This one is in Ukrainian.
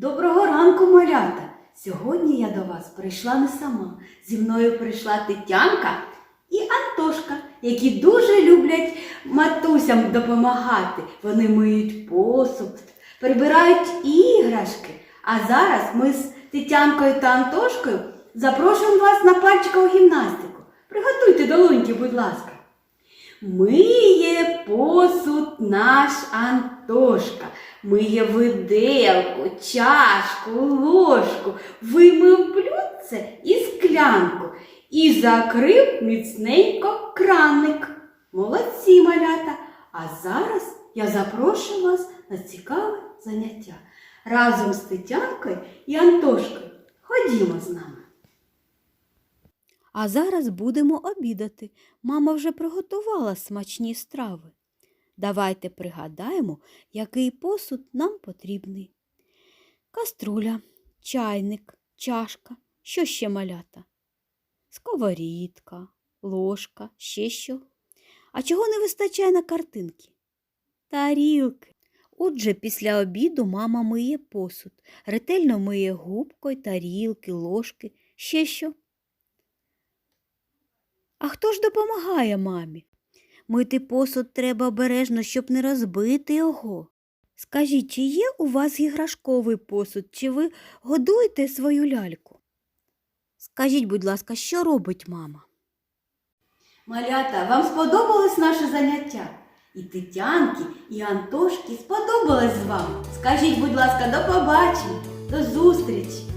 Доброго ранку, малята! Сьогодні я до вас прийшла не сама. Зі мною прийшла Тетянка і Антошка, які дуже люблять матусям допомагати. Вони миють посуд, прибирають іграшки. А зараз ми з Тетянкою та Антошкою запрошуємо вас на пальчикову гімнастику. Приготуйте долоньки, будь ласка. Миє посуд наш Антошка, миє виделку, чашку, ложку, вимив блюдце і склянку і закрив міцненько краник. Молодці, малята! А зараз я запрошую вас на цікаве заняття. Разом з Тетянкою і Антошкою. Ходімо з нами. А зараз будемо обідати. Мама вже приготувала смачні страви. Давайте пригадаємо, який посуд нам потрібний. Каструля, чайник, чашка, що ще малята? Сковорідка, ложка, ще що. А чого не вистачає на картинки? Тарілки. Отже, після обіду мама миє посуд, ретельно миє губкою, тарілки, ложки, ще що. А хто ж допомагає мамі? Мити посуд треба обережно, щоб не розбити його. Скажіть, чи є у вас іграшковий посуд, чи ви годуєте свою ляльку? Скажіть, будь ласка, що робить мама? Малята, вам сподобалось наше заняття? І Тетянки, і Антошки сподобалось з вами. Скажіть, будь ласка, до побачення, до зустрічі!